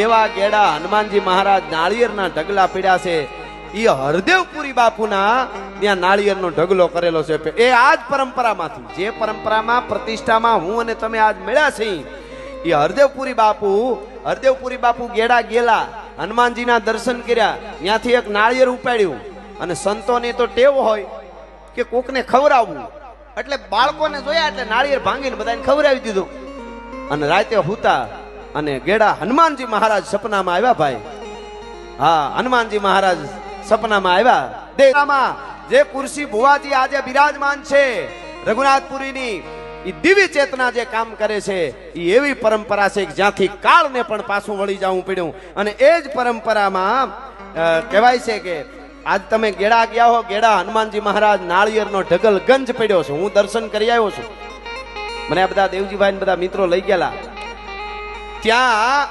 એવા ગેડા હનુમાનજી મહારાજ નાળિયેરના ઢગલા પીડ્યા છે. એ હરદેવપુરી બાપુના ત્યાં નાળિયેરનો ઢગલો કરેલો છે. એ આ જ પરંપરામાંથી, જે પરંપરામાં, પ્રતિષ્ઠામાં હું અને તમે આજ મળ્યા છે એ હરદેવપુરી બાપુ હરદેવપુરી બાપુ ગેડા ગેલા હનુમાનજીના દર્શન કર્યા, ત્યાંથી એક નાળિયેર ઉપાડ્યું. અને સંતોને તો ટેવ હોય કે કોકને ખવડાવવું. એટલે બાળકોને જોયા એટલે નાળિયેર ભાંગીને બધાને ખવડાવી દીધું. અને રાતે હુતા અને ગેડા હનુમાનજી મહારાજ સપનામાં આવ્યા ભાઈ. હા, હનુમાનજી મહારાજ સપનામાં આવ્યા. દેવામાં જે કુર્સી ભુવાજી આજે બિરાજમાન છે, રઘુનાથપુરીની એ દિવ્ય ચેતના જે કામ કરે છે એ એવી પરંપરા છે જ્યાંથી કાળને પણ પાછું વળી જવું પડ્યું. અને એ જ પરંપરામાં કહેવાય છે કે આજ તમે ગેડા ગયા હો, ગેડા હનુમાનજી મહારાજ નાળિયેરનો ઢગલ ગંજ પડ્યો છે. હું દર્શન કરી આવ્યો છું. મને આ બધા દેવજીભાઈ બધા મિત્રો લઈ ગયેલા. त्या